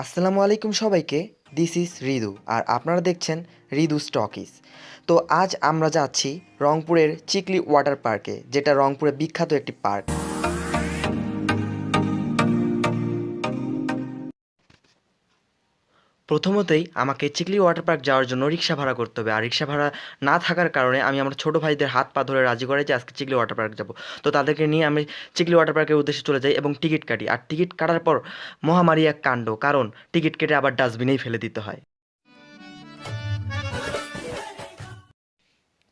আসসালামু আলাইকুম সবাইকে। দিস ইজ রিদু আর আপনারা দেখছেন রিদু স্টকিস তো আজ আমরা যাচ্ছি রংপুরের চিকলি ওয়াটার পার্কে, যেটা রংপুরে বিখ্যাত একটি পার্ক। প্রথমতই আমাকে চিকলি ওয়াটার পার্ক যাওয়ার জন্য রিক্সা ভাড়া করতে হবে। আর রিক্সা ভাড়া না থাকার কারণে আমি আমার ছোটো ভাইদের হাত পা ধরে রাজি করে যে আজকে চিকলি ওয়াটার পার্ক যাব। তো তাদেরকে নিয়ে আমি চিকলি ওয়াটার পার্কের উদ্দেশ্যে চলে যাই এবং টিকিট কাটি। আর টিকিট কাটার পর মহামারী এক কাণ্ড। কারণ টিকিট কেটে আবার ডাস্টবিনেই ফেলে দিতে হয়।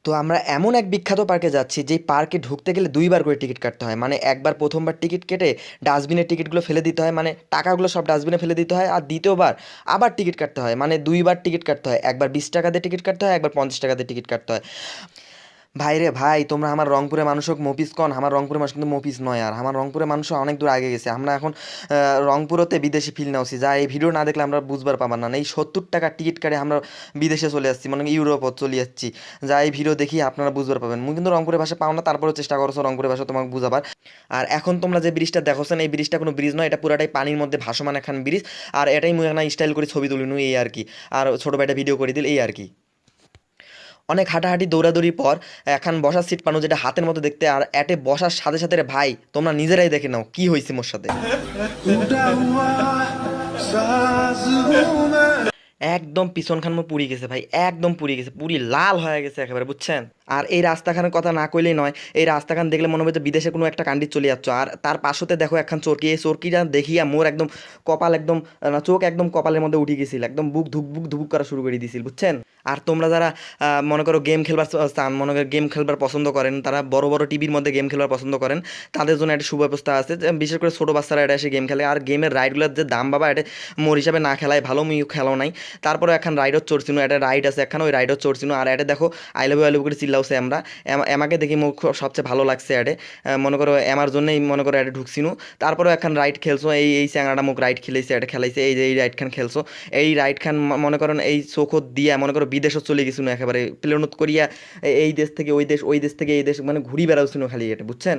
তো আমরা এমন এক বিখ্যাত পার্কে যাচ্ছি, যেই পার্কে ঢুকতে গেলে দুইবার করে টিকিট কাটতে হয়। মানে একবার প্রথমবার টিকিট কেটে ডাস্টবিনের টিকিটগুলো ফেলে দিতে হয়। মানে টাকাগুলো সব ডাস্টবিনে ফেলে দিতে হয় আর দ্বিতীয়বার আবার টিকিট কাটতে হয়। মানে দুইবার টিকিট কাটতে হয়। একবার বিশ টাকা দিয়ে টিকিট কাটতে হয়, একবার পঞ্চাশ টাকা দিয়ে টিকিট কাটতে হয়। ভাই রে ভাই, তোমরা আমার রংপুরের মানুষ হোক মফিস কন। আমার রংপুরের মানুষ কিন্তু মফিস নয় আর। আমার রংপুরের মানুষ অনেক দূর আগে গেছে। আমরা এখন রংপুরতে বিদেশি ফিল নাওছি। যা এই ভিডিও না দেখলে আমরা বুঝবার পাবার না। এই সত্তর টাকা টিকিট কাটে আমরা বিদেশে চলে আসছি মানে ইউরোপত চলে যাচ্ছি যা এই ভিডিও দেখি আপনারা বুঝবার পাবেন। মুই কিন্তু রংপুরের ভাষা পাও না, তারপরেও চেষ্টা করছ রংপুরের ভাষা তোমাকে বুঝাবার। আর এখন তোমরা যে ব্রিজটা দেখোছেন, এই ব্রিজটা কোনো ব্রিজ নয়। এটা পুরাটাই পানির মধ্যে ভাসমান একখান ব্রিজ আর এটাই মুই একটা স্টাইল করে ছবি তুলিনু এই আর কি। আর ছোটো ভাইটা ভিডিও করে দিল, এই আর কি। অনেক হাঁটাহাঁটি দৌড়াদৌড়ির পর এখন বসার সিট পানো যেটা হাতের মতো দেখতে, আর এটে বসার সাথে সাথে ভাই, তোমরা নিজেরাই দেখে নাও কি হয়েছে মোর সাথে। একদম পিছন খানমো পুড়ি গেছে ভাই, একদম পুড়ি গেছে পুরি লাল হয়ে গেছে একেবারে, বুঝছেন? আর এই রাস্তাখানের কথা না কইলেই নয়, এই রাস্তাখান দেখলে মনে হবে যে বিদেশে কোনো একটা কান্ডি চলে যাচ্ছ। আর তার পাশতে দেখো একখান চরকি, এই চরকিটা দেখিয়া মোর একদম কপাল একদম চোখ একদম কপালের মধ্যে উঠে গেছিল, একদম বুক ধুক বুক ধুক করা শুরু করে দিয়েছিল বুঝছেন? আর তোমরা যারা মনে করো গেম খেলবার চান মনে করো গেম খেলবার পছন্দ করেন, তারা বড় বড় টিভির মধ্যে গেম খেলবার পছন্দ করেন, তাদের জন্য একটা সুব্যবস্থা আছে। বিশেষ করে ছোটো বাচ্চারা এটা এসে গেম খেলে। আর গেমের রাইডগুলোর যে দাম বাবা, এটা মোর হিসাবে না খেলায় ভালো মুই খেলাও নাই। তারপরে এখন রাইডও চড়ছিল একটা রাইড আছে এখন ওই রাইডও চড়ছিল আর এটা দেখো আই লাভ আই লাভ করে চিল্লাওছে আমরা। এমাকে দেখি মুখ সবচেয়ে ভালো লাগছে এডে মনে করো এমার জন্যই মনে করো এটা ঢুকছিনু। তারপরেও এখন রাইড খেলছো, এই এই চ্যাংড়াটা মুখ রাইড খেলেছে, এটা খেলাইছে, এই যে, এই রাইড খান খেলছো। এই রাইড খান মনে করেন এই চোখত দিয়া, মনে করো বিদেশও চলে গেছিল একেবারে প্লেনত করিয়া এই দেশ থেকে ওই দেশ ওই দেশ থেকে এই দেশ মানে ঘুরি বেড়াচ্ছিল খালি এটা, বুঝছেন?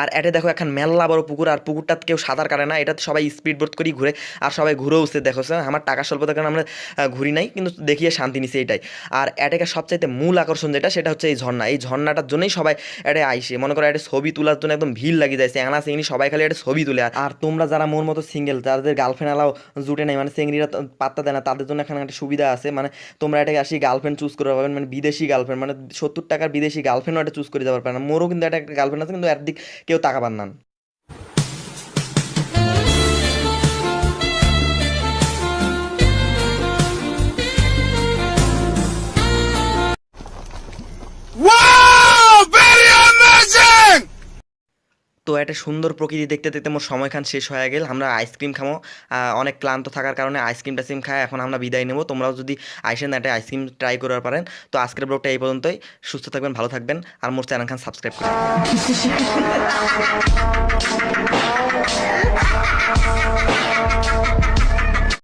আর এটা দেখো এখন মেলা বড় পুকুর, আর পুকুরটা কেউ সাঁতার কাটে না এটা সবাই স্পিড বোট করেই ঘুরে, আর সবাই ঘুরেও উঠছে, দেখো স্যার আমার টাকা স্বল্পতার কারণে আমরা ঘুরি নাই, কিন্তু দেখিয়ে শান্তি নিছে এটাই। আর এটাকে সবচাইতে মূল আকর্ষণ যেটা, সেটা হচ্ছে এই ঝর্ণা। এই ঝর্ণাটার জন্যই সবাই এটা আইসে। মনে করো এটা ছবি তোলার জন্য একদম ভিড় লাগি যায় চ্যাংড়া চিংড়ি সবাই খালি এটা ছবি তুলে। আর- তোমরা যারা মোর মতো সিঙ্গেল যাদের গার্লফ্রেন্ড আলাও জুটে নাই মানে চিংড়িরা তো পাত্তা দেয় না, তাদের জন্য এখানে একটা সুবিধা আছে মানে তোমরা এটাকে আসি গার্লফ্রেন্ড চুজ করে পাবেন মানে বিদেশি গার্লফ্রেন্ড মানে সত্তর টাকার বিদেশি গার্লফ্রেন্ডও এটা চুজ করে যাবার পারে না। মোরও কিন্তু একটা গার্লফ্রেন্ড আছে, কিন্তু এর দিক কেউ টাকা পান না। তো একটা সুন্দর প্রকৃতি দেখতে দেখতে সময় খান শেষ হয়ে গেল। আমরা আইসক্রিম খামো। অনেক ক্লান্ত থাকার কারণে আইসক্রিম টাইসক্রিম খাই এখন আমরা বিদায় নেব। তোমরাও যদি আইসেন একটা আইসক্রিম ট্রাই করার পারেন। তো আজকের ব্লগটা এই পর্যন্তই। সুস্থ থাকবেন, ভালো থাকবেন। আর মোর চ্যানেল খান সাবস্ক্রাইব করবেন